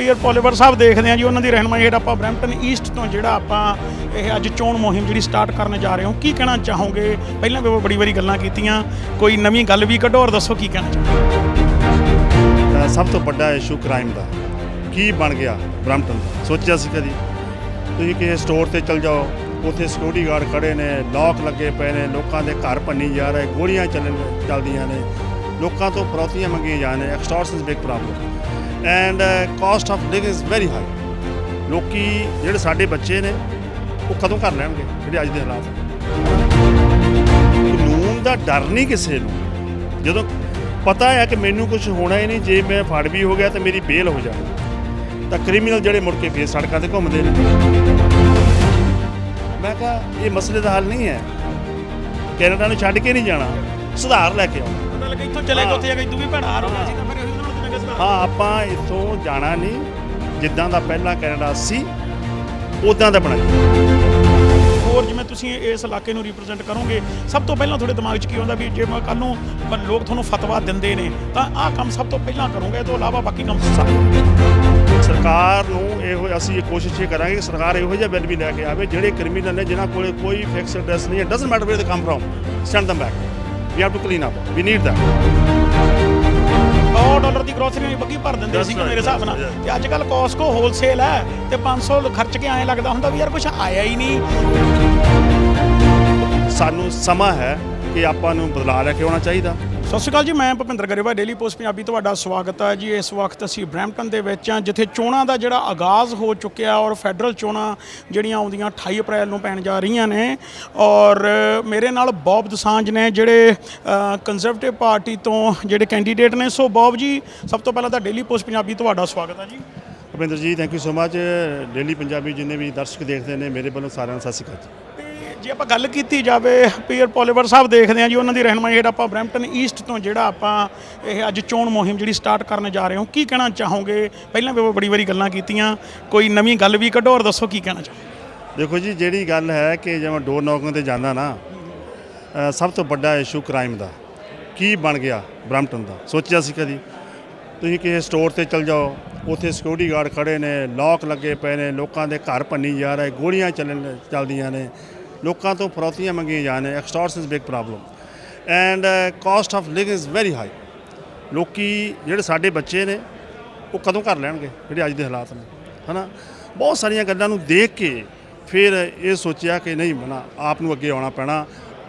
Peer Poilievre ਸਾਹਿਬ ਦੇਖਦੇ ਆ ਜੀ, ਉਹਨਾਂ ਦੀ ਰਹਿਨਮਾਈ ਹੇਠ ਆਪਾਂ ਬ੍ਰੈਂਪਟਨ ਈਸਟ ਤੋਂ ਜਿਹੜਾ ਆਪਾਂ ਇਹ ਅੱਜ ਚੋਣ ਮੁਹਿੰਮ ਜਿਹੜੀ ਸਟਾਰਟ ਕਰਨ ਜਾ ਰਹੇ ਹਾਂ ਕੀ ਕਹਿਣਾ ਚਾਹੋਗੇ? ਪਹਿਲਾਂ ਵੀ ਬੜੀ ਵਾਰੀ ਗੱਲਾਂ ਕੀਤੀਆਂ, ਕੋਈ ਨਵੀਂ ਗੱਲ ਵੀ ਕੱਢੋ ਔਰ ਦੱਸੋ ਕੀ ਕਹਿਣਾ ਚਾਹੋਗੇ? ਸਭ ਤੋਂ ਵੱਡਾ ਇਸ਼ੂ ਕ੍ਰਾਈਮ ਦਾ, ਕੀ ਬਣ ਗਿਆ ਬ੍ਰੈਂਪਟਨ ਦਾ? ਸੋਚਿਆ ਸੀ ਕਦੀ? ਤੁਸੀਂ ਕਿਸੇ ਸਟੋਰ ਤੇ ਚਲ ਜਾਓ, ਉੱਥੇ ਸਿਕਿਉਰਿਟੀ ਗਾਰਡ ਖੜੇ ਨੇ ਲੋਕ ਲੱਗੇ ਪਏ ਨੇ, ਲੋਕਾਂ ਦੇ ਘਰ ਭੰਨੀ ਜਾ ਰਹੇ, ਗੋਲੀਆਂ ਚੱਲਣ ਚੱਲਦੀਆਂ ਨੇ, ਲੋਕਾਂ ਤੋਂ ਫਰੌਤੀਆਂ ਮੰਗੀਆਂ ਜਾ ਨੇ extortion big problem and cost of living is very high ਲੋਕੀ ਜਿਹੜੇ ਸਾਡੇ ਬੱਚੇ ਨੇ, ਉਹ ਕਦੋਂ ਕਰ ਲੈਣਗੇ ਜਿਹੜੇ ਅੱਜ ਦੇ ਹਾਲਾਤ ਕਾਨੂੰਨ ਦਾ ਡਰ ਨਹੀਂ ਕਿਸੇ ਨੂੰ। ਜਦੋਂ ਪਤਾ ਹੈ ਕਿ ਮੈਨੂੰ ਕੁਝ ਹੋਣਾ ਹੀ ਨਹੀਂ, ਜੇ ਮੈਂ ਫੜ ਵੀ ਹੋ ਗਿਆ ਤਾਂ ਮੇਰੀ ਬੇਲ ਹੋ ਜਾਣੀ। ਤਾਂ ਕ੍ਰਿਮੀਨਲ ਜਿਹੜੇ ਮੁੜ ਕੇ ਫੇਰ ਸੜਕਾਂ ਤੇ ਘੁੰਮਦੇ ਨੇ। ਮੈਂ ਕਿਹਾ, ਇਹ ਮਸਲੇ ਦਾ ਹੱਲ ਨਹੀਂ ਹੈ। ਕੈਨੇਡਾ ਨੂੰ ਛੱਡ ਕੇ ਨਹੀਂ ਜਾਣਾ। ਸੁਧਾਰ ਲੈ ਕੇ ਆਉਣਾ ਪਤਾ ਲੱਗਾ ਇੱਥੋਂ ਚਲੇ ਗਏ, ਉੱਥੇ ਜਾ ਕੇ ਤੂੰ ਵੀ ਭੜਾ ਹੋ ਸੀ। ਤਾਂ ਹਾਂ ਆਪਾਂ ਇੱਥੋਂ ਜਾਣਾ ਨਹੀਂ। ਜਿੱਦਾਂ ਦਾ ਪਹਿਲਾ ਕੈਨੇਡਾ ਸੀ ਉਦਾਂ ਦਾ ਬਣਾਈਏ ਹੋਰ ਜਿਵੇਂ ਤੁਸੀਂ ਇਸ ਇਲਾਕੇ ਨੂੰ ਰਿਪਰੈਜ਼ੈਂਟ ਕਰੋਗੇ ਸਭ ਤੋਂ ਪਹਿਲਾਂ ਤੁਹਾਡੇ ਦਿਮਾਗ 'ਚ ਕੀ ਆਉਂਦਾ ਵੀ ਜੇ ਮੈਂ ਕੱਲ ਨੂੰ ਲੋਕ ਤੁਹਾਨੂੰ ਫਤਵਾ ਦਿੰਦੇ ਨੇ ਤਾਂ ਆਹ ਕੰਮ ਸਭ ਤੋਂ ਪਹਿਲਾਂ ਕਰੋਗੇ ਇਹ ਤੋਂ ਇਲਾਵਾ ਬਾਕੀ ਕੰਮ ਸਾਰੇ ਸਰਕਾਰ ਨੂੰ ਇਹੋ ਅਸੀਂ ਇਹ ਕੋਸ਼ਿਸ਼ ਇਹ ਕਰਾਂਗੇ ਕਿ ਸਰਕਾਰ ਇਹੋ ਜਿਹਾ ਬਿੱਲ ਵੀ ਲੈ ਕੇ ਆਵੇ ਜਿਹੜੇ ਕ੍ਰਿਮੀਨਲ ਨੇ ਜਿਨ੍ਹਾਂ ਕੋਲੇ ਕੋਈ ਫਿਕਸ ਐਡਰੈਸ ਨਹੀਂ ਹੈ doesn't matter where they come from send them back we have to clean up we need that. 100 dollar the grocery ਵੀ ਬੱਗੀ ਭਰ ਦਿੰਦੇ ਸੀ ਮੇਰੇ ਹਿਸਾਬ ਨਾਲ. ਤੇ ਅੱਜ ਕੱਲ ਕੋਸਕੋ ਹੋਲਸੇਲ ਹੈ ਤੇ 500 ਖਰਚ ਕੇ ਐਂ ਲੱਗਦਾ ਹੁੰਦਾ ਵੀ ਯਾਰ ਕੁਝ ਆਇਆ ਹੀ ਨਹੀਂ। ਸਾਨੂੰ ਸਮਾਂ ਹੈ ਕਿ ਆਪਾਂ ਨੂੰ ਬਦਲਾਅ ਲੈ ਕੇ ਆਉਣਾ ਚਾਹੀਦਾ। ਸਤਿ ਸ਼੍ਰੀ ਅਕਾਲ ਜੀ, ਮੈਂ ਭੁਪਿੰਦਰ ਗਰੇਵਾ ਡੇਲੀ ਪੋਸਟ ਪੰਜਾਬੀ ਤੁਹਾਡਾ ਸਵਾਗਤ ਹੈ ਜੀ। ਇਸ ਵਕਤ ਅਸੀਂ ਬਰੈਂਪਟਨ ਦੇ ਵਿੱਚ ਹਾਂ, ਜਿੱਥੇ ਚੋਣਾਂ ਦਾ ਜਿਹੜਾ ਆਗਾਜ਼ ਹੋ ਚੁੱਕਿਆ ਔਰ ਫੈਡਰਲ ਚੋਣਾਂ ਜਿਹੜੀਆਂ ਆਉਂਦੀਆਂ 28 ਅਪ੍ਰੈਲ ਨੂੰ ਪੈਣ ਜਾ ਰਹੀਆਂ ਨੇ। ਔਰ ਮੇਰੇ ਨਾਲ ਬੌਬ ਦਸਾਂਝ ਨੇ, ਜਿਹੜੇ ਕੰਜ਼ਰਵੇਟਿਵ ਪਾਰਟੀ ਤੋਂ ਜਿਹੜੇ ਕੈਂਡੀਡੇਟ ਨੇ। ਸੋ ਬੌਬ ਜੀ, ਸਭ ਤੋਂ ਪਹਿਲਾਂ ਤਾਂ ਡੇਲੀ ਪੋਸਟ ਪੰਜਾਬੀ ਤੁਹਾਡਾ ਸਵਾਗਤ ਹੈ ਜੀ। Bhupinder ji thank you so much Daily Punjabi ਜਿੰਨੇ ਵੀ ਦਰਸ਼ਕ ਦੇਖਦੇ ਨੇ, ਮੇਰੇ ਵੱਲੋਂ ਸਾਰਿਆਂ ਨੂੰ ਸਤਿ ਸ਼੍ਰੀ ਅਕਾਲ ਜੇ ਆਪਾਂ ਗੱਲ ਕੀਤੀ ਜਾਵੇ, ਪੀਅਰ ਪੋਲੀਵਰ ਸਾਹਿਬ ਦੇਖਦੇ ਆ ਜੀ, ਉਹਨਾਂ ਦੀ ਰਹਿਨਮਾਈ ਹੇਠ ਆਪਾਂ ਬ੍ਰੈਂਪਟਨ ਈਸਟ ਤੋਂ ਜਿਹੜਾ ਆਪਾਂ ਇਹ ਅੱਜ ਚੋਣ ਮੁਹਿੰਮ ਜਿਹੜੀ ਸਟਾਰਟ ਕਰਨ ਜਾ ਰਹੇ ਹਾਂ, ਕੀ ਕਹਿਣਾ ਚਾਹੋਗੇ? ਪਹਿਲਾਂ ਵੀ ਬੜੀ ਵਾਰੀ ਗੱਲਾਂ ਕੀਤੀਆਂ, ਕੋਈ ਨਵੀਂ ਗੱਲ ਵੀ ਕੱਢੋ ਔਰ ਦੱਸੋ ਕੀ ਕਹਿਣਾ ਚਾਹੋ ਦੇਖੋ ਜੀ, ਜਿਹੜੀ ਗੱਲ ਹੈ ਕਿ ਜਿਵੇਂ ਡੋਰ ਨੌਕਿੰਗ ਤੇ ਜਾਂਦਾ ਨਾ ਸਭ ਤੋਂ ਵੱਡਾ ਇਸ਼ੂ ਕ੍ਰਾਈਮ ਦਾ, ਕੀ ਬਣ ਗਿਆ ਬ੍ਰੈਂਪਟਨ ਦਾ? ਸੋਚਿਆ ਸੀ ਕਦੀ? ਤੁਸੀਂ ਕਿਸੇ ਸਟੋਰ ਤੇ ਚਲ ਜਾਓ, ਉੱਥੇ ਸਿਕਿਉਰਿਟੀ ਗਾਰਡ ਖੜੇ ਨੇ ਲੋਕ ਲੱਗੇ ਪਏ ਨੇ, ਲੋਕਾਂ ਦੇ ਘਰ ਭੰਨੀ ਜਾ ਰਹੇ, ਗੋਲੀਆਂ ਚੱਲਣ, ਚੱਲਦੀਆਂ ਨੇ ਲੋਕਾਂ ਤੋਂ ਫਰੌਤੀਆਂ ਮੰਗੀਆਂ ਜਾ ਨੇ extortion is big problem and cost of living is very high ਲੋਕੀ ਜਿਹੜੇ ਸਾਡੇ ਬੱਚੇ ਨੇ, ਉਹ ਕਦੋਂ ਕਰ ਲੈਣਗੇ ਜਿਹੜੇ ਅੱਜ ਦੇ ਹਾਲਾਤ ਨੇ, ਹਨਾ? ਬਹੁਤ ਸਾਰੀਆਂ ਗੱਲਾਂ ਨੂੰ ਦੇਖ ਕੇ ਫਿਰ ਇਹ ਸੋਚਿਆ ਕਿ ਨਹੀਂ ਬਣਾ ਆਪ ਨੂੰ ਅੱਗੇ ਆਉਣਾ ਪੈਣਾ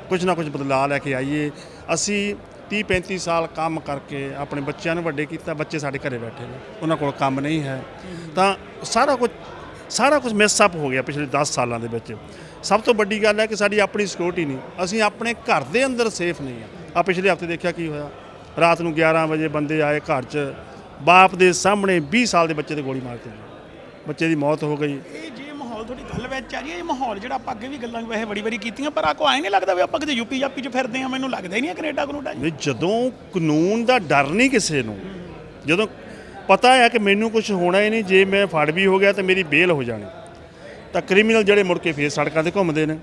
ਕੁਝ ਨਾ ਕੁਝ ਬਦਲਾਅ ਲੈ ਕੇ ਆਈਏ। ਅਸੀਂ 30 35 ਸਾਲ ਕੰਮ ਕਰਕੇ ਆਪਣੇ ਬੱਚਿਆਂ ਨੂੰ ਵੱਡੇ ਕੀਤਾ, ਬੱਚੇ ਸਾਡੇ ਘਰੇ ਬੈਠੇ ਨੇ, ਉਹਨਾਂ ਕੋਲ ਕੰਮ ਨਹੀਂ ਹੈ। ਤਾਂ ਸਾਰਾ ਕੁਝ ਸਾਰਾ ਕੁਝ ਮਿਸ ਅਪ ਹੋ ਗਿਆ ਪਿਛਲੇ 10 ਸਾਲਾਂ ਦੇ ਵਿੱਚ। ਸਭ ਤੋਂ ਵੱਡੀ ਗੱਲ ਹੈ ਕਿ ਸਾਡੀ ਆਪਣੀ ਸਿਕਿਉਰਿਟੀ ਨਹੀਂ। ਅਸੀਂ ਆਪਣੇ ਘਰ ਦੇ ਅੰਦਰ ਸੇਫ ਨਹੀਂ ਆ ਆ ਪਿਛਲੇ ਹਫ਼ਤੇ ਦੇਖਿਆ ਕੀ ਹੋਇਆ? ਰਾਤ ਨੂੰ 11 ਵਜੇ ਬੰਦੇ ਆਏ ਘਰ 'ਚ। ਬਾਪ ਦੇ ਸਾਹਮਣੇ 20 ਸਾਲ ਦੇ ਬੱਚੇ ਤੇ ਗੋਲੀ ਮਾਰ ਕੇ ਬੱਚੇ ਦੀ ਮੌਤ ਹੋ ਗਈ। ਇਹ ਜੇ ਮਾਹੌਲ ਤੁਹਾਡੀ ਗੱਲ ਵਿੱਚ ਆ ਰਹੀ ਹੈ ਇਹ ਮਾਹੌਲ ਜਿਹੜਾ ਆਪਾਂ ਅੱਗੇ ਵੀ ਗੱਲਾਂ ਵੈਸੇ ਬੜੀ ਵਾਰੀ ਕੀਤੀਆਂ ਪਰ ਆ ਕੋ ਐ ਨਹੀਂ ਲੱਗਦਾ ਵੀ ਆਪਾਂ ਕਿਤੇ ਯੂਪੀ ਜਾਪੀ 'ਚ ਫਿਰਦੇ ਆ ਮੈਨੂੰ ਲੱਗਦਾ ਹੀ ਨਹੀਂ ਕੈਨੇਡਾ ਕਨੂਡਾ ਵੀ ਜਦੋਂ ਕਾਨੂੰਨ ਦਾ ਡਰ ਨਹੀਂ ਕਿਸੇ ਨੂੰ ਜਦੋਂ ਪਤਾ ਹੈ ਕਿ ਮੈਨੂੰ ਕੁਝ ਹੋਣਾ ਹੀ ਨਹੀਂ ਜੇ ਮੈਂ ਫੜ ਵੀ ਹੋ ਗਿਆ ਤਾਂ ਮੇਰੀ ਬੇਲ ਹੋ ਜਾਣੀ। ਤਾਂ ਕ੍ਰਿਮੀਨਲ ਜਿਹੜੇ ਮੁੜ ਕੇ ਫੇਰ ਸੜਕਾਂ ਤੇ ਘੁੰਮਦੇ ਨੇ।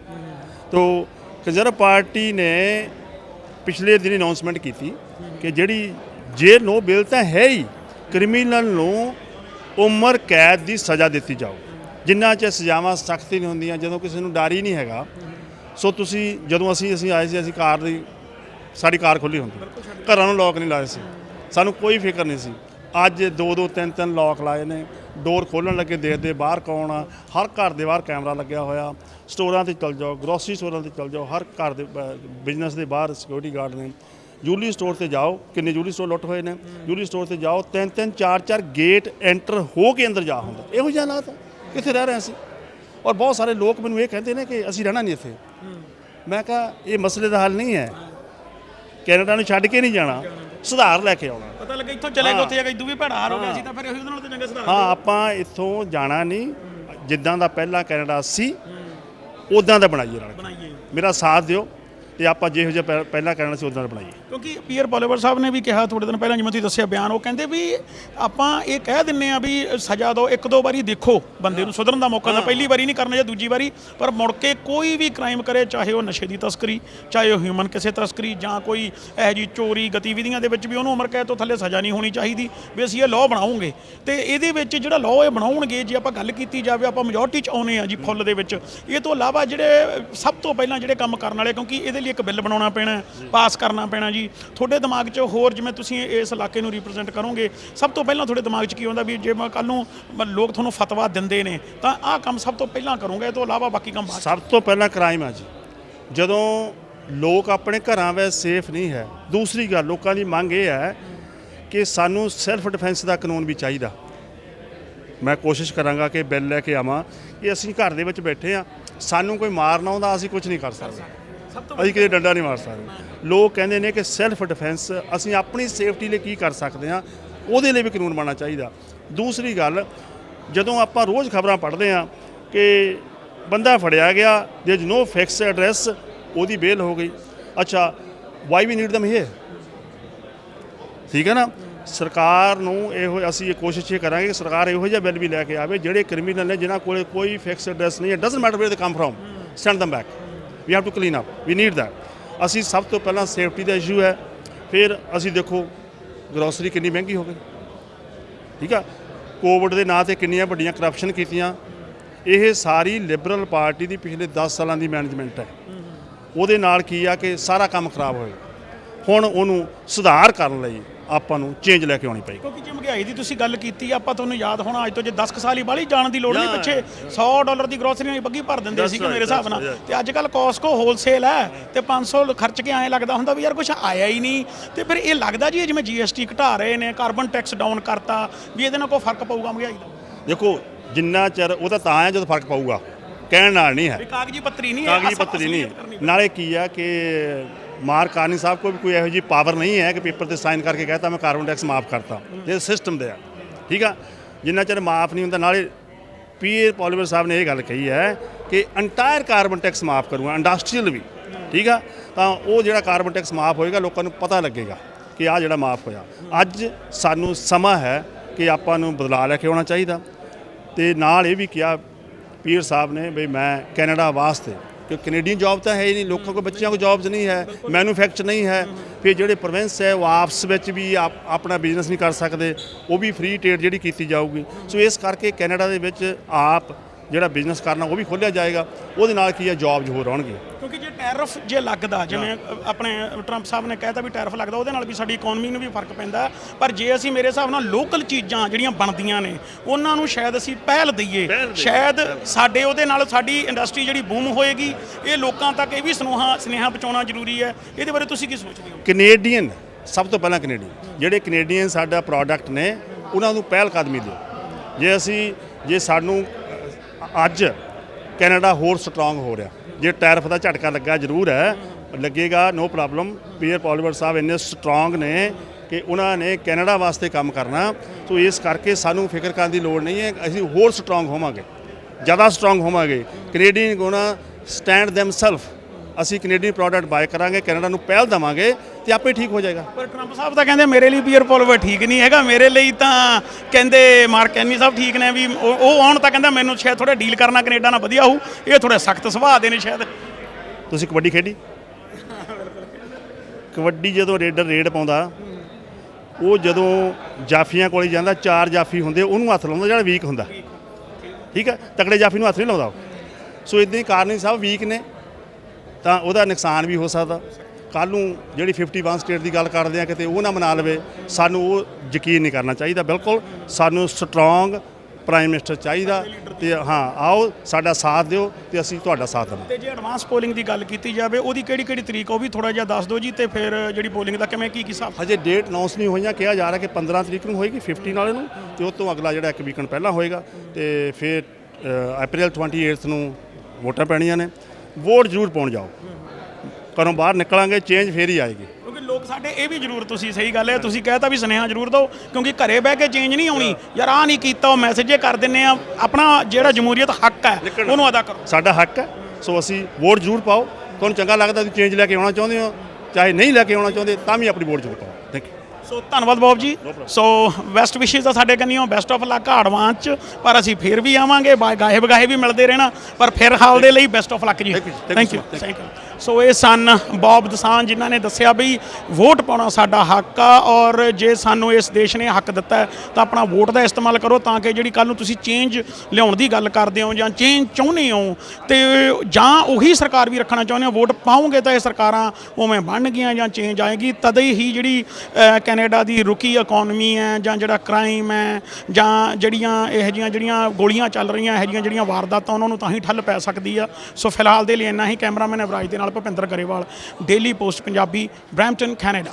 ਤੋ ਕੰਜ਼ਰਵ ਪਾਰਟੀ ਨੇ ਪਿਛਲੇ ਦਿਨ ਅਨਾਉਂਸਮੈਂਟ ਕੀਤੀ ਕਿ ਜਿਹੜੀ ਜੇ ਨੋ ਬਿੱਲ ਤਾਂ ਹੈ ਹੀ, ਕ੍ਰਿਮੀਨਲ ਨੂੰ ਉਮਰ ਕੈਦ ਦੀ ਸਜ਼ਾ ਦਿੱਤੀ ਜਾਓ ਜਿੰਨਾ 'ਚ ਸਜ਼ਾਵਾਂ ਸਖਤ ਨਹੀਂ ਹੁੰਦੀਆਂ, ਜਦੋਂ ਕਿਸੇ ਨੂੰ ਡਰ ਹੀ ਨਹੀਂ ਹੈਗਾ, ਸੋ ਤੁਸੀਂ ਜਦੋਂ ਅਸੀਂ ਅਸੀਂ ਆਏ ਸੀ, ਅਸੀਂ ਕਾਰ ਦੀ, ਸਾਡੀ ਕਾਰ ਖੁੱਲੀ ਹੁੰਦੀ। ਘਰਾਂ ਨੂੰ ਲੋਕ ਨਹੀਂ ਲਾਏ ਸੀ। ਸਾਨੂੰ ਕੋਈ ਫਿਕਰ ਨਹੀਂ ਸੀ। ਅੱਜ ਦੋ ਦੋ, ਤਿੰਨ ਤਿੰਨ ਲੋਕ ਲਾਏ ਨੇ। ਡੋਰ ਖੋਲਣ ਲੱਗੇ ਦੇਖਦੇ ਬਾਹਰ ਕੌਣ ਆ? ਹਰ ਘਰ ਦੇ ਬਾਹਰ ਕੈਮਰਾ ਲੱਗਿਆ ਹੋਇਆ। ਸਟੋਰਾਂ ਤੇ ਚਲ ਜਾਓ ਗਰੋਸਰੀ ਸਟੋਰਾਂ ਤੇ ਚਲ ਜਾਓ, ਹਰ ਘਰ ਦੇ ਬਿਜ਼ਨਸ ਦੇ ਬਾਹਰ ਸਿਕਿਉਰਿਟੀ ਗਾਰਡ ਨੇ। ਜੂਲੀ ਸਟੋਰ ਤੇ ਜਾਓ, ਕਿੰਨੇ ਜੂਲੀ ਸਟੋਰ ਲੁੱਟ ਹੋਏ ਨੇ? ਜੂਲੀ ਸਟੋਰ ਤੇ ਜਾਓ, ਤਿੰਨ ਤਿੰਨ, ਚਾਰ ਚਾਰ ਗੇਟ ਐਂਟਰ ਹੋ ਕੇ ਅੰਦਰ ਜਾ ਹੁੰਦਾ। ਇਹੋ ਜਿਹਾ ਹਾਲਾਤ ਕਿੱਥੇ ਰਹਿ ਰਹੇ ਅਸੀਂ? ਔਰ ਬਹੁਤ ਸਾਰੇ ਲੋਕ ਮੈਨੂੰ ਇਹ ਕਹਿੰਦੇ ਨੇ ਕਿ ਅਸੀਂ ਰਹਿਣਾ ਨਹੀਂ ਇੱਥੇ। ਮੈਂ ਕਿਹਾ, ਇਹ ਮਸਲੇ ਦਾ ਹੱਲ ਨਹੀਂ ਹੈ। ਕੈਨੇਡਾ ਨੂੰ ਛੱਡ ਕੇ ਨਹੀਂ ਜਾਣਾ। ਸੁਧਾਰ ਲੈ ਕੇ ਆਉਣਾ। ਪਤਾ ਲੱਗਾ ਇੱਥੋਂ ਚਲੇ ਗਏ ਉੱਥੇ ਜਾ ਕੇ ਤੂੰ ਵੀ ਭੜਾ ਹੋ ਗਿਆ ਸੀ ਤਾਂ ਫਿਰ ਉਹੀ ਉਹਨਾਂ ਨੂੰ ਤੇ ਚੰਗਾ ਸੁਧਾਰ ਹਾਂ ਆਪਾਂ ਇੱਥੋਂ ਜਾਣਾ ਨਹੀਂ। ਜਿੱਦਾਂ ਦਾ ਪਹਿਲਾ ਕੈਨੇਡਾ ਸੀ ਉਦਾਂ ਦਾ ਬਣਾਈਏ ਨਾਲ ਬਣਾਈਏ। ਮੇਰਾ ਸਾਥ ਦਿਓ। ਤੇ ਆਪਾਂ ਜਿਹੋ ਜਿਹਾ ਪਹਿ- ਪਹਿਲਾਂ ਕੈਨੇਡਾ ਸੀ ਉਦਾਂ ਦਾ ਬਣਾਈਏ। ਕਿਉਂਕਿ ਪੀਅਰ ਪੋਲੀਵਰ ਸਾਹਿਬ ਨੇ ਵੀ ਕਿਹਾ ਥੋੜੇ ਦਿਨ ਪਹਿਲਾਂ ਜਿਵੇਂ ਤੁਸੀਂ ਦੱਸਿਆ ਬਿਆਨ ਉਹ ਕਹਿੰਦੇ ਵੀ ਆਪਾਂ ਇਹ ਕਹਿ ਦਿੰਨੇ ਆ ਵੀ ਸਜ਼ਾ ਦਿਓ ਇੱਕ ਦੋ ਵਾਰੀ ਦੇਖੋ ਬੰਦੇ ਨੂੰ ਸੁਧਰਨ ਦਾ ਮੌਕਾ ਤਾਂ ਪਹਿਲੀ ਵਾਰੀ ਨਹੀਂ ਕਰਨਾ ਜਾਂ ਦੂਜੀ ਵਾਰੀ ਪਰ ਮੁੜ ਕੇ ਕੋਈ ਵੀ ਕ੍ਰਾਈਮ ਕਰੇ ਚਾਹੇ ਉਹ ਨਸ਼ੇ ਦੀ ਤਸਕਰੀ ਚਾਹੇ ਉਹ ਹਿਊਮਨ ਕਿਸੇ ਤਸਕਰੀ ਜਾਂ ਕੋਈ ਇਹੋ ਜੀ ਚੋਰੀ ਗਤੀਵਿਧੀਆਂ ਦੇ ਵਿੱਚ ਵੀ ਉਹਨੂੰ ਉਮਰ ਕੈਦ ਤੋਂ ਥੱਲੇ ਸਜ਼ਾ ਨਹੀਂ ਹੋਣੀ ਚਾਹੀਦੀ ਵੀ ਅਸੀਂ ਇਹ ਲਾਅ ਬਣਾਉਂਗੇ। ਤੇ ਇਹਦੇ ਵਿੱਚ ਜਿਹੜਾ ਲਾਅ ਇਹ ਬਣਾਉਣਗੇ ਜੇ ਆਪਾਂ ਗੱਲ ਕੀਤੀ ਜਾਵੇ ਆਪਾਂ ਮੈਜੋਰਟੀ ਚ ਆਉਨੇ ਆ ਜੀ ਫੁੱਲ ਦੇ ਵਿੱਚ ਇਹ ਤੋਂ ਇਲਾਵਾ ਜਿਹੜੇ ਸਭ ਤੋਂ ਪਹਿਲਾਂ ਜਿਹੜੇ ਕੰਮ ਕਰਨ ਵਾਲੇ ਕਿਉਂਕਿ ਇਹਦੇ ਲਈ ਇੱਕ ਬਿੱਲ ਬਣਾਉਣਾ ਪੈਣਾ ਪਾਸ ਕਰਨਾ ਪੈਣਾ ਜੀ। ਤੁਹਾਡੇ ਦਿਮਾਗ 'ਚ ਹੋਰ ਜਿਵੇਂ ਤੁਸੀਂ ਇਸ ਇਲਾਕੇ ਨੂੰ ਰਿਪਰੈਜ਼ੈਂਟ ਕਰੋਗੇ ਸਭ ਤੋਂ ਪਹਿਲਾਂ ਤੁਹਾਡੇ ਦਿਮਾਗ 'ਚ ਕੀ ਹੁੰਦਾ ਵੀ ਜੇ ਮੈਂ ਕੱਲ ਨੂੰ ਲੋਕ ਤੁਹਾਨੂੰ ਫਤਵਾ ਦਿੰਦੇ ਨੇ ਤਾਂ ਆਹ ਕੰਮ ਸਭ ਤੋਂ ਪਹਿਲਾਂ ਕਰੋਗੇ ਇਹ ਤੋਂ ਇਲਾਵਾ ਬਾਕੀ ਕੰਮ ਬਾਅਦ 'ਚ। ਸਭ ਤੋਂ ਪਹਿਲਾਂ ਕ੍ਰਾਈਮ ਆ ਜੀ। ਜਦੋਂ ਲੋਕ ਆਪਣੇ ਘਰਾਂ ਵਿੱਚ ਸੇਫ ਨਹੀਂ ਹੈ ਦੂਸਰੀ ਗੱਲ ਲੋਕਾਂ ਦੀ ਮੰਗ ਇਹ ਹੈ ਕਿ ਸਾਨੂੰ ਸੈਲਫ ਡਿਫੈਂਸ ਦਾ ਕਾਨੂੰਨ ਵੀ ਚਾਹੀਦਾ। ਮੈਂ ਕੋਸ਼ਿਸ਼ ਕਰਾਂਗਾ ਕਿ ਬਿੱਲ ਲੈ ਕੇ ਆਵਾਂ ਕਿ ਅਸੀਂ ਘਰ ਦੇ ਵਿੱਚ ਬੈਠੇ ਆ ਸਾਨੂੰ ਕੋਈ ਮਾਰਨਾ ਆਉਂਦਾ ਅਸੀਂ ਕੁਝ ਨਹੀਂ ਕਰ ਸਕਦੇ। ਅਸੀਂ ਕਿਤੇ ਡੰਡਾ ਨਹੀਂ ਮਾਰ ਸਕਦੇ। ਲੋਕ ਕਹਿੰਦੇ ਨੇ ਕਿ ਸੈਲਫ ਡਿਫੈਂਸ ਅਸੀਂ ਆਪਣੀ ਸੇਫਟੀ ਲਈ ਕੀ ਕਰ ਸਕਦੇ ਹਾਂ, ਉਹਦੇ ਲਈ ਵੀ ਕਾਨੂੰਨ ਬਣਨਾ ਚਾਹੀਦਾ। ਦੂਸਰੀ ਗੱਲ, ਜਦੋਂ ਆਪਾਂ ਰੋਜ਼ ਖਬਰਾਂ ਪੜ੍ਹਦੇ ਹਾਂ ਕਿ ਬੰਦਾ ਫੜਿਆ ਗਿਆ there is no fix address ਉਹਦੀ ਬੇਲ ਹੋ ਗਈ। ਅੱਛਾ why we need them here? ਠੀਕ ਹੈ ਨਾ? ਸਰਕਾਰ ਨੂੰ ਇਹੋ, ਅਸੀਂ ਇਹ ਕੋਸ਼ਿਸ਼ ਇਹ ਕਰਾਂਗੇ ਕਿ ਸਰਕਾਰ ਇਹੋ ਜਿਹਾ ਬਿੱਲ ਵੀ ਲੈ ਕੇ ਆਵੇ, ਜਿਹੜੇ ਕ੍ਰਿਮੀਨਲ ਨੇ, ਜਿਨ੍ਹਾਂ ਕੋਲੇ ਕੋਈ ਫਿਕਸ ਐਡਰੈਸ ਨਹੀਂ ਹੈ doesn't matter where they come from send them back we have to clean up we need that. ਅਸੀਂ ਸਭ ਤੋਂ ਪਹਿਲਾਂ ਸੇਫਟੀ ਦਾ ਇਸ਼ੂ ਹੈ ਫਿਰ ਅਸੀਂ ਦੇਖੋ ਗਰੋਸਰੀ ਕਿੰਨੀ ਮਹਿੰਗੀ ਹੋ ਗਈ ਠੀਕ ਆ ਕੋਵਿਡ ਦੇ ਨਾਂ ਤੇ ਕਿੰਨੀਆਂ ਵੱਡੀਆਂ ਕਰਪਸ਼ਨ ਕੀਤੀਆਂ ਇਹ ਸਾਰੀ ਲਿਬਰਲ ਪਾਰਟੀ ਦੀ ਪਿਛਲੇ 10 ਸਾਲਾਂ ਦੀ ਮੈਨੇਜਮੈਂਟ ਹੈ ਉਹਦੇ ਨਾਲ ਕੀ ਆ ਕਿ ਸਾਰਾ ਕੰਮ ਖਰਾਬ ਹੋਇਆ ਹੁਣ ਉਹਨੂੰ ਸੁਧਾਰ ਕਰਨ ਲਈ ਆਪਾਂ ਨੂੰ ਚੇਂਜ ਲੈ ਕੇ ਆਉਣੀ ਪਈ ਕਿਉਂਕਿ ਜੇ ਮਹਿੰਗਾਈ ਦੀ ਤੁਸੀਂ ਗੱਲ ਕੀਤੀ ਆਪਾਂ ਤੁਹਾਨੂੰ ਯਾਦ ਹੋਣਾ ਅੱਜ ਤੋਂ ਜੇ 10 ਕੁ ਸਾਲ ਹੀ ਬਾਹਲੀ ਜਾਣ ਦੀ ਲੋੜ ਨਹੀਂ. ਪਿੱਛੇ 100 ਡਾਲਰ ਦੀ ਗਰੋਸਰੀ ਬੱਗੀ ਭਰ ਦਿੰਦੇ right, ਮੇਰੇ ਹਿਸਾਬ ਨਾਲ. ਤੇ ਅੱਜ ਕੱਲ ਕਾਸਕੋ ਹੋਲਸੇਲ ਹੈ ਤੇ 500 ਖਰਚ ਕੇ ਐਂ ਲੱਗਦਾ ਹੁੰਦਾ ਵੀ ਯਾਰ ਕੁਝ ਆਇਆ ਹੀ ਨਹੀਂ। ਤੇ ਫਿਰ ਇਹ ਲੱਗਦਾ ਜੀ ਜਿਵੇਂ GST ਘਟਾ ਰਹੇ ਨੇ ਕਾਰਬਨ ਟੈਕਸ ਡਾਊਨ ਕਰਤਾ ਵੀ ਇਹਦੇ ਨਾਲ ਕੋਈ ਫ਼ਰਕ ਪਊਗਾ ਮਹਿੰਗਾਈ ਦਾ? ਦੇਖੋ ਜਿੰਨਾ ਚਿਰ ਉਹਦਾ ਤਾਂ ਹੈ ਜਦੋਂ ਫ਼ਰਕ ਪਊਗਾ। ਕਹਿਣ ਨਾਲ ਨਹੀਂ ਹੈ। ਕਾਗਜ਼ੀ ਪੱਤਰੀ ਨਹੀਂ ਹੈ ਕਾਗਜ਼ੀ ਪੱਤਰੀ ਨਹੀਂ। ਨਾਲੇ ਕੀ ਆ ਕਿ ਮਾਰ ਕਾਰਨੀ ਸਾਹਿਬ ਕੋਲ ਵੀ ਕੋਈ ਇਹੋ ਜਿਹੀ ਪਾਵਰ ਨਹੀਂ ਹੈ ਕਿ ਪੇਪਰ ਤੇ ਸਾਈਨ ਕਰਕੇ ਕਹਤਾ, ਮੈਂ ਕਾਰਬਨ ਟੈਕਸ ਮਾਫ ਕਰਤਾ। ਇਹ ਸਿਸਟਮ ਦੇ ਆ। ਠੀਕ ਆ? ਜਿੰਨਾ ਚਿਰ ਮਾਫ ਨਹੀਂ ਹੁੰਦਾ, ਨਾਲੇ ਪੀਏ ਪੋਲੀਵਰ ਸਾਹਿਬ ਨੇ ਇਹ ਗੱਲ ਕਹੀ ਹੈ ਕਿ ਅੰਟਾਇਰ ਕਾਰਬਨ ਟੈਕਸ ਮਾਫ ਕਰੂੰਗਾ ਇੰਡਸਟਰੀਅਲ ਵੀ। ਠੀਕ ਆ? ਤਾਂ ਉਹ ਜਿਹੜਾ ਕਾਰਬਨ ਟੈਕਸ ਮਾਫ ਹੋਏਗਾ, ਲੋਕਾਂ ਨੂੰ ਪਤਾ ਲੱਗੇਗਾ ਕਿ ਆ ਜਿਹੜਾ ਮਾਫ ਹੋਇਆ। ਅੱਜ ਸਾਨੂੰ ਸਮਾਂ ਹੈ ਕਿ ਆਪਾਂ ਨੂੰ ਬਦਲਾਅ ਲੈ ਕੇ ਆਉਣਾ ਚਾਹੀਦਾ। ਤੇ ਨਾਲ ਇਹ ਵੀ ਕਿਹਾ ਪੀਰ ਸਾਹਿਬ ਨੇ ਵੀ ਮੈਂ ਕੈਨੇਡਾ ਵਾਸਤੇ ਕਿ ਕੈਨੇਡੀਅਨ ਜੌਬ ਤਾਂ ਹੈ ਹੀ ਨਹੀਂ ਲੋਕਾਂ ਕੋਲ ਬੱਚਿਆਂ ਕੋਲ ਜੌਬਸ ਨਹੀਂ ਹੈ ਮੈਨੂਫੈਕਚਰ ਨਹੀਂ ਹੈ। ਫਿਰ ਜਿਹੜੇ ਪ੍ਰੋਵਿੰਸ ਹੈ ਉਹ ਆਪਸ ਵਿੱਚ ਵੀ ਆਪ- ਆਪਣਾ ਬਿਜ਼ਨਸ ਨਹੀਂ ਕਰ ਸਕਦੇ ਉਹ ਵੀ ਫ੍ਰੀ ਟ੍ਰੇਡ ਜਿਹੜੀ ਕੀਤੀ ਜਾਊਗੀ। ਸੋ ਇਸ ਕਰਕੇ ਕੈਨੇਡਾ ਦੇ ਵਿੱਚ ਆਪ ਜਿਹੜਾ ਬਿਜ਼ਨਸ ਕਰਨਾ ਉਹ ਵੀ ਖੋਲ੍ਹਿਆ ਜਾਏਗਾ। ਉਹਦੇ ਨਾਲ ਕੀ ਹੈ ਜੌਬਸ ਹੋਰ ਆਉਣਗੇ। ਕਿਉਂਕਿ ਟੈਰਿਫ ਜੇ ਲੱਗਦਾ ਜਿਵੇਂ ਆਪਣੇ ਟਰੰਪ ਸਾਹਿਬ ਨੇ ਕਹਿਤਾ ਵੀ ਟੈਰਿਫ ਲੱਗਦਾ ਉਹਦੇ ਨਾਲ ਵੀ ਸਾਡੀ ਇਕਨੋਮੀ ਨੂੰ ਵੀ ਫ਼ਰਕ ਪੈਂਦਾ। ਪਰ ਜੇ ਅਸੀਂ ਮੇਰੇ ਹਿਸਾਬ ਨਾਲ ਲੋਕਲ ਚੀਜ਼ਾਂ ਜਿਹੜੀਆਂ ਬਣਦੀਆਂ ਨੇ ਉਹਨਾਂ ਨੂੰ ਸ਼ਾਇਦ ਅਸੀਂ ਪਹਿਲ ਦਈਏ। ਸ਼ਾਇਦ ਸਾਡੇ ਉਹਦੇ ਨਾਲ ਸਾਡੀ ਇੰਡਸਟਰੀ ਜਿਹੜੀ ਬੂਮ ਹੋਏਗੀ ਇਹ ਲੋਕਾਂ ਤੱਕ ਇਹ ਵੀ ਸੁਨੇਹਾ ਸੁਨੇਹਾ ਪਹੁੰਚਾਉਣਾ ਜ਼ਰੂਰੀ ਹੈ। ਇਹਦੇ ਬਾਰੇ ਤੁਸੀਂ ਕੀ ਸੋਚਦੇ ਹੋ? ਕੈਨੇਡੀਅਨ ਸਭ ਤੋਂ ਪਹਿਲਾਂ ਕੈਨੇਡੀਅਨ ਜਿਹੜੇ ਕੈਨੇਡੀਅਨ ਸਾਡਾ ਪ੍ਰੋਡਕਟ ਨੇ ਉਹਨਾਂ ਨੂੰ ਪਹਿਲ ਕਦਮੀ ਦਿਓ। ਜੇ ਅਸੀਂ ਜੇ ਸਾਨੂੰ ਅੱਜ ਕੈਨੇਡਾ ਹੋਰ ਸਟਰੋਂਗ ਹੋ ਰਿਹਾ। ਜੇ ਟੈਰਫ ਦਾ ਝਟਕਾ ਲੱਗਾ, ਜ਼ਰੂਰ ਹੈ। ਲੱਗੇਗਾ ਨੋ ਪ੍ਰੋਬਲਮ ਪੀਅਰ ਪੋਲੀਵਰ ਸਾਹਿਬ ਇੰਨੇ ਸਟਰੋਂਗ ਨੇ ਕਿ ਉਹਨਾਂ ਨੇ ਕੈਨੇਡਾ ਵਾਸਤੇ ਕੰਮ ਕਰਨਾ। ਸੋ ਇਸ ਕਰਕੇ ਸਾਨੂੰ ਫਿਕਰ ਕਰਨ ਦੀ ਲੋੜ ਨਹੀਂ ਹੈ। ਅਸੀਂ ਹੋਰ ਸਟਰੋਂਗ ਹੋਵਾਂਗੇ। ਜ਼ਿਆਦਾ ਸਟਰੋਂਗ ਹੋਵਾਂਗੇ। ਕੈਨੇਡੀਅਨ ਗੋਣਾ ਸਟੈਂਡ ਦੈਮਸੈਲਫ ਅਸੀਂ ਕੈਨੇਡੀਅਨ ਪ੍ਰੋਡਕਟ ਬਾਏ ਕਰਾਂਗੇ ਕੈਨੇਡਾ ਨੂੰ ਪਹਿਲ ਦਵਾਂਗੇ ਤੇ ਆਪੇ ਠੀਕ ਹੋ ਜਾਏਗਾ। ਪਰ ਟਰੰਪ ਸਾਹਿਬ ਤਾਂ ਕਹਿੰਦੇ ਮੇਰੇ ਲਈ ਪੀਅਰ ਪੋਲੀਵਰ ਠੀਕ ਨਹੀਂ ਹੈਗਾ ਮੇਰੇ ਲਈ ਤਾਂ ਕਹਿੰਦੇ ਮਾਰਕ ਐਨੀ ਸਾਹਿਬ ਠੀਕ ਨੇ ਵੀ ਉਹ ਉਹ ਆਉਣ ਤਾਂ ਕਹਿੰਦਾ ਮੈਨੂੰ ਸ਼ਾਇਦ ਥੋੜਾ ਡੀਲ ਕਰਨਾ ਕੈਨੇਡਾ ਨਾਲ ਵਧੀਆ ਹੋਊ ਇਹ ਥੋੜੇ ਸਖਤ ਸੁਭਾਅ ਦੇ ਨੇ ਸ਼ਾਇਦ। ਤੁਸੀਂ ਕਬੱਡੀ ਖੇਡੀ? ਕਬੱਡੀ ਜਦੋਂ ਰੇਡਰ ਰੇਡ ਪਾਉਂਦਾ ਉਹ ਜਦੋਂ ਜਾਫੀਆਂ ਕੋਲੇ ਜਾਂਦਾ ਚਾਰ ਜਾਫੀ ਹੁੰਦੇ ਉਹਨੂੰ ਹੱਥ ਲਾਉਂਦਾ ਜਿਹੜਾ ਵੀਕ ਹੁੰਦਾ। ਠੀਕ ਹੈ? ਤਕੜੇ ਜਾਫੀ ਨੂੰ ਹੱਥ ਨਹੀਂ ਲਾਉਂਦਾ। ਸੋ ਇਦਾਂ ਹੀ ਕਾਰਨੀ ਸਾਹਿਬ ਵੀਕ ਨੇ। ਤਾਂ ਉਹਦਾ ਨੁਕਸਾਨ ਵੀ ਹੋ ਸਕਦਾ। ਕੱਲ ਨੂੰ ਜਿਹੜੀ 51 ਸਟੇਟ ਦੀ ਗੱਲ ਕਰਦੇ ਆ ਕਿਤੇ ਉਹ ਨਾ ਮਨਾ ਲਵੇ ਸਾਨੂੰ ਉਹ ਯਕੀਨ ਨਹੀਂ ਕਰਨਾ ਚਾਹੀਦਾ। ਬਿਲਕੁਲ ਸਾਨੂੰ ਸਟਰੋਂਗ ਪ੍ਰਾਈਮ ਮਿਨਿਸਟਰ ਚਾਹੀਦਾ ਤੇ ਹਾਂ ਆਓ ਸਾਡਾ ਸਾਥ ਦਿਓ ਤੇ ਅਸੀਂ ਤੁਹਾਡਾ ਸਾਥ ਦੇਵਾਂਗੇ। ਤੇ ਜੇ ਐਡਵਾਂਸ ਪੋਲਿੰਗ ਦੀ ਗੱਲ ਕੀਤੀ ਜਾਵੇ ਉਹਦੀ ਕਿਹੜੀ ਕਿਹੜੀ ਤਰੀਕ ਉਹ ਵੀ ਥੋੜਾ ਜਿਹਾ ਦੱਸ ਦਿਓ ਜੀ ਤੇ ਫਿਰ ਜਿਹੜੀ ਪੋਲਿੰਗ ਦਾ ਕਿਵੇਂ ਕੀ ਕੀ ਹਿਸਾਬ ਹਜੇ ਡੇਟ ਅਨਾਉਂਸ ਨਹੀਂ ਹੋਈਆਂ ਕਿਹਾ ਜਾ ਰਿਹਾ ਕਿ 15 ਤਰੀਕ ਨੂੰ ਹੋਏਗੀ 15 ਵਾਲੇ ਨੂੰ ਤੇ ਉਸ ਤੋਂ ਅਗਲਾ ਜਿਹੜਾ ਇੱਕ ਵੀਕਐਂਡ ਪਹਿਲਾਂ ਹੋਏਗਾ ਤੇ ਫਿਰ ਅਪ੍ਰੈਲ 28 ਨੂੰ ਵੋਟਾਂ ਪੈਣੀਆਂ ਨੇ। ਵੋਟ ਜ਼ਰੂਰ ਪਾਉਣ ਜਾਓ। ਘਰੋਂ ਬਾਹਰ ਨਿਕਲਾਂਗੇ ਚੇਂਜ ਫੇਰ ਹੀ ਆਏਗੀ। ਕਿਉਂਕਿ ਲੋਕ ਸਾਡੇ ਇਹ ਵੀ ਜ਼ਰੂਰ ਤੁਸੀਂ ਸਹੀ ਗੱਲ ਹੈ ਤੁਸੀਂ ਕਹਿਤਾ ਵੀ ਸੁਨੇਹਾ ਜ਼ਰੂਰ ਦਿਓ ਕਿਉਂਕਿ ਘਰੇ ਬਹਿ ਕੇ ਚੇਂਜ ਨਹੀਂ ਆਉਣੀ। ਯਾਰ ਆ ਨਹੀਂ ਕੀਤਾ ਉਹ ਮੈਸੇਜ ਜੇ ਕਰ ਦਿੰਨੇ ਆ ਆਪਣਾ ਜਿਹੜਾ ਜਮਹੂਰੀਅਤ ਹੱਕ ਹੈ। ਉਹਨੂੰ ਅਦਾ ਕਰੋ। ਸਾਡਾ ਹੱਕ ਹੈ ਸੋ ਅਸੀਂ ਵੋਟ ਜ਼ਰੂਰ ਪਾਓ। ਤੁਹਾਨੂੰ ਚੰਗਾ ਲੱਗਦਾ ਤੁਸੀਂ ਚੇਂਜ ਲੈ ਕੇ ਆਉਣਾ ਚਾਹੁੰਦੇ ਹੋ ਚਾਹੇ ਨਹੀਂ ਲੈ ਕੇ ਆਉਣਾ ਚਾਹੁੰਦੇ ਤਾਂ ਵੀ ਆਪਣੀ ਵੋਟ ਜ਼ਰੂਰ ਪਾਓ। ਸੋ ਧੰਨਵਾਦ ਬਾਬ ਜੀ। ਸੋ ਬੈਸਟ ਵਿਸ਼ੇਸ ਆ ਸਾਡੇ ਕੰਨੀਓ ਬੈਸਟ ਆਫ ਲੱਕ ਐਡਵਾਂਸ ਚ ਪਰ ਅਸੀਂ ਫੇਰ ਵੀ ਆਵਾਂਗੇ ਗਾਹੇ ਬਗਾਹੇ ਵੀ ਮਿਲਦੇ ਰਹਿਣਾ ਪਰ ਫਿਰ ਹਾਲ ਦੇ ਲਈ ਬੈਸਟ ਆਫ ਲੱਕ ਜੀ। Thank you thank you so ਇਹ ਸਨ ਬੌਬ ਦਸਾਨ ਜਿਨ੍ਹਾਂ ਨੇ ਦੱਸਿਆ ਵੀ ਵੋਟ ਪਾਉਣਾ ਸਾਡਾ ਹੱਕ ਆ ਔਰ ਜੇ ਸਾਨੂੰ ਇਸ ਦੇਸ਼ ਨੇ ਹੱਕ ਦਿੱਤਾ ਤਾਂ ਆਪਣਾ ਵੋਟ ਦਾ ਇਸਤੇਮਾਲ ਕਰੋ ਤਾਂ ਕਿ ਜਿਹੜੀ ਕੱਲ ਨੂੰ ਤੁਸੀਂ ਚੇਂਜ ਲਿਆਉਣ ਦੀ ਗੱਲ ਕਰਦੇ ਹੋ ਜਾਂ ਚੇਂਜ ਚਾਹੁੰਦੇ ਹੋ ਤੇ ਜਾਂ ਉਹੀ ਸਰਕਾਰ ਵੀ ਰੱਖਣਾ ਚਾਹੁੰਦੇ ਹੋ, ਵੋਟ ਪਾਉਂਗੇ ਤਾਂ ਇਹ ਸਰਕਾਰਾਂ ਉਵੇਂ ਬਣ ਗਈਆਂ ਜਾਂ ਚੇਂਜ ਆਏਗੀ। ਤਦ ਹੀ ਜਿਹੜੀ ਕੈਨੇਡਾ ਦੀ ਰੁਕੀ ਇਕਨੋਮੀ ਹੈ ਜਾਂ ਜਿਹੜਾ ਕ੍ਰਾਈਮ ਹੈ ਜਾਂ ਜਿਹੜੀਆਂ ਇਹੋ ਜਿਹੀਆਂ ਜਿਹੜੀਆਂ ਗੋਲੀਆਂ ਚੱਲ ਰਹੀਆਂ, ਇਹੋ ਜਿਹੀਆਂ ਜਿਹੜੀਆਂ ਵਾਰਦਾਤਾਂ, ਉਹਨਾਂ ਨੂੰ ਤਾਂ ਹੀ ਠੱਲ ਪੈ ਸਕਦੀ ਆ। ਸੋ ਫਿਲਹਾਲ ਦੇ ਲਈ ਇੰਨਾ ਹੀ। ਕੈਮਰਾਮੈਨ ਅਵਰਾਜ ਦੇ ਨਾਲ Bhupinder Grewal Daily Post Punjabi Brampton Canada